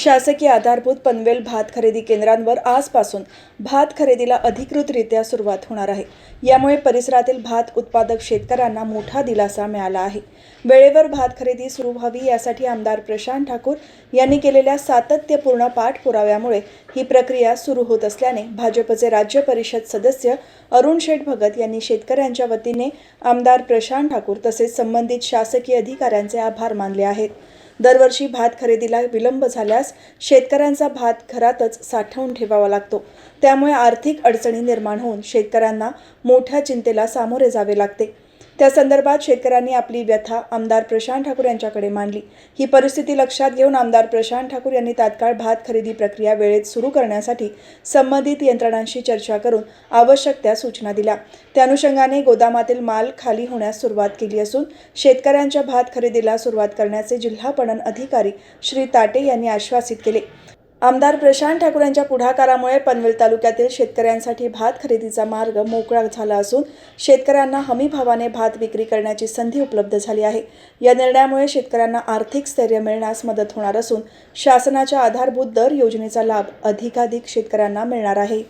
शासकीय आधारभूत पनवेल भात खरेदी केंद्रांवर आजपासून भात खरेदीला अधिकृतरित्या सुरुवात होणार आहे. यामुळे परिसरातील भात उत्पादक शेतकऱ्यांना मोठा दिलासा मिळाला आहे. वेळेवर भात खरेदी सुरू व्हावी यासाठी आमदार प्रशांत ठाकूर यांनी केलेल्या सातत्यपूर्ण पाठपुराव्यामुळे ही प्रक्रिया सुरू होत असल्याने भाजपचे राज्य परिषद सदस्य अरुण शेठ भगत यांनी शेतकऱ्यांच्या वतीने आमदार प्रशांत ठाकूर तसेच संबंधित शासकीय अधिकाऱ्यांचे आभार मानले आहेत. दरवर्षी भात खरेदीला विलंब झाल्यास शेतकऱ्यांचा भात घरातच साठवून ठेवावा लागतो. त्यामुळे आर्थिक अडचणी निर्माण होऊन शेतकऱ्यांना मोठ्या चिंतेला सामोरे जावे लागते. त्या संदर्भात शेतकऱ्यांनी आपली व्यथा आमदार प्रशांत ठाकूर यांच्याकडे मांडली. ही परिस्थिती लक्षात घेऊन आमदार प्रशांत ठाकूर यांनी तात्काळ भात खरेदी प्रक्रिया वेळेत सुरू करण्यासाठी संबंधित यंत्रणांशी चर्चा करून आवश्यक त्या सूचना दिल्या. त्या अनुषंगाने गोदामातील माल खाली होण्यास सुरुवात केली असून शेतकऱ्यांच्या भात खरेदीला सुरुवात करण्याचे जिल्हा पणन अधिकारी श्री ताटे यांनी आश्वासित केले. आमदार प्रशांत ठाकूर यांच्या पुढाकारामुळे पनवेल तालुक्यातील शेतकऱ्यांसाठी भात खरेदीचा मार्ग मोकळा झाला असून शेतकऱ्यांना हमी भावाने भात विक्री करण्याची संधी उपलब्ध झाली आहे. या निर्णयामुळे शेतकऱ्यांना आर्थिक स्थैर्य मिळण्यास मदत होणार असून शासनाच्या आधारभूत दर योजनेचा लाभ अधिकाधिक शेतकऱ्यांना मिळणार आहे.